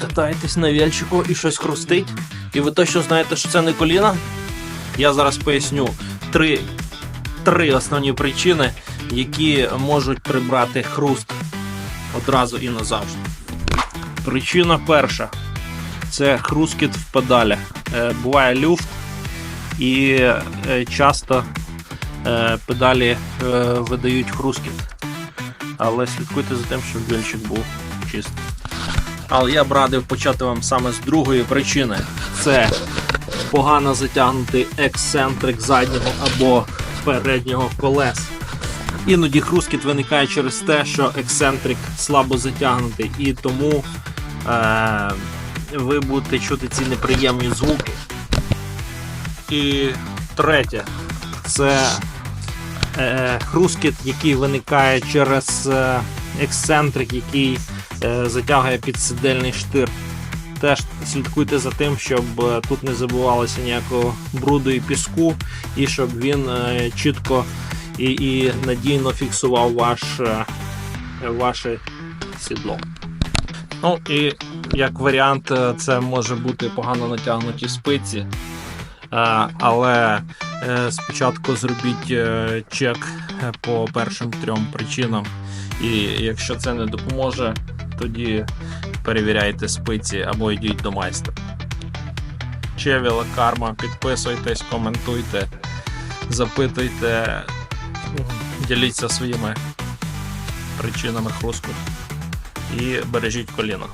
Катаєтесь на вельчику і щось хрустить, і ви точно знаєте, що це не коліна. Я зараз поясню три, три основні причини, які можуть прибрати хруст одразу і назавжди. Причина перша це хрускіт в педалях. Е, буває люфт, і е, часто е, педалі видають хрускіт. Але слідкуйте за тим, щоб вільчик був чистий. Але я б радив почати вам саме з другої причини. Це погано затягнутий ексцентрик заднього або переднього колес. Іноді хрускіт виникає через те, що ексцентрик слабо затягнутий, і тому е, ви будете чути ці неприємні звуки. І третє це е, хрускіт, який виникає через е, ексцентрик, який затягує підсидельний штир. Теж слідкуйте за тим, щоб е, тут не забувалося ніякого бруду і піску, і щоб він е, чітко і, і надійно фіксував ваш, е, ваше сідло. Ну і як варіант, е, це може бути погано натягнуті спиці. Е, Але е, спочатку зробіть е, чек е, по першим трьом причинам. І якщо це не допоможе, тоді перевіряйте спиці або йдіть до майстра. Чевіла карма, підписуйтесь, коментуйте, запитуйте, діліться своїми причинами хрустку і бережіть коліна.